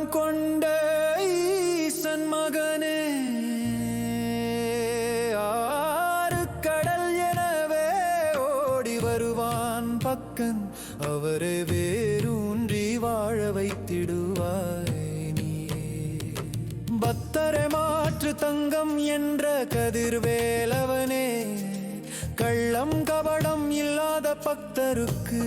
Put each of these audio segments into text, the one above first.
உருவம் கொண்ட ஈசன் மகனே ஆறு கடல் எனவே ஓடி வருவான் பக்கன். அவரே வேரூன்றி வாழ வைத்திடுவாய் பத்தரை மாற்று தங்கம் என்ற கதிர்வேலவனே கள்ளம் கபடம் இல்லாத பக்தருக்கு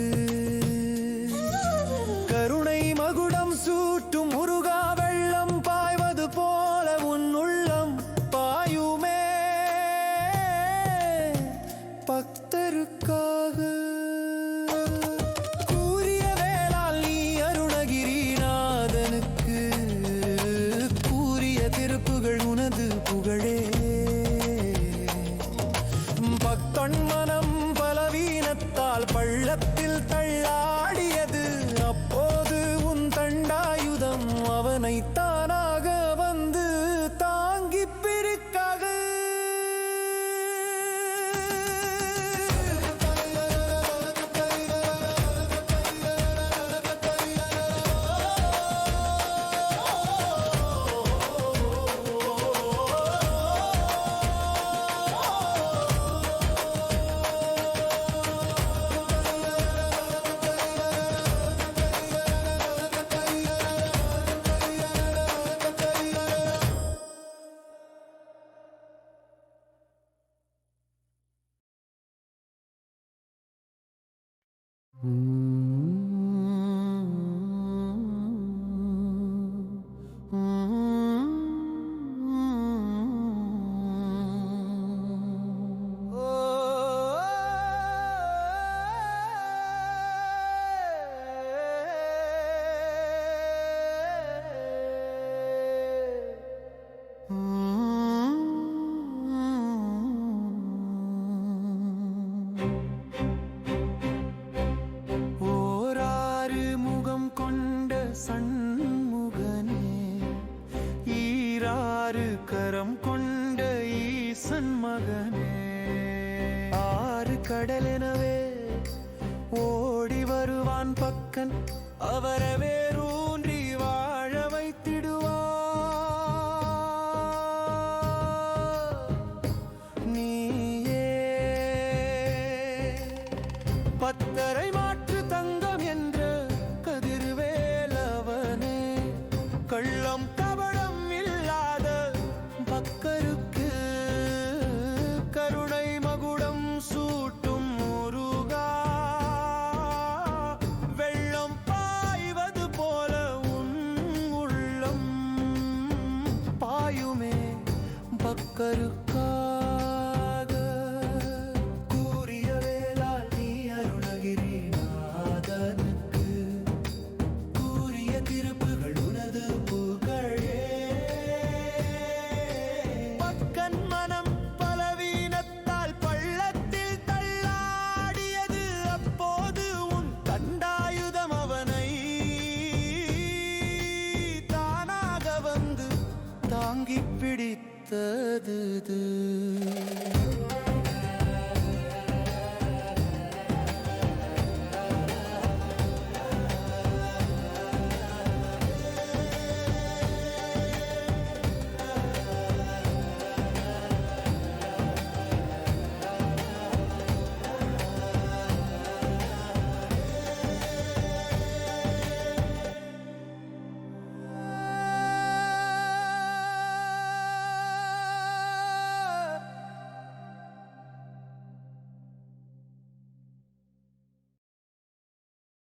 பக்தன் மனம் பலவீனத்தால் பள்ளத்தில் தள்ளாடியது. அப்போது உன் தண்டாயுதம் அவனை கொண்ட ஈசன் மகனே. ஆறு கடலெனவே ஓடி வருவான் பக்கன். அவரவே வேரூன்றி பக்கருக்காக கூறிய வேளால் நீ அருணகிரிநாதனுக்கு கூறிய திருப்புகள் உனது புகழே. பக்கன் மனம் பலவீனத்தால் பள்ளத்தில் தள்ளாடியது அப்போது உன் தண்டாயுதம் அவனை தானாக வந்து தாங்கி பிடித்த dı dı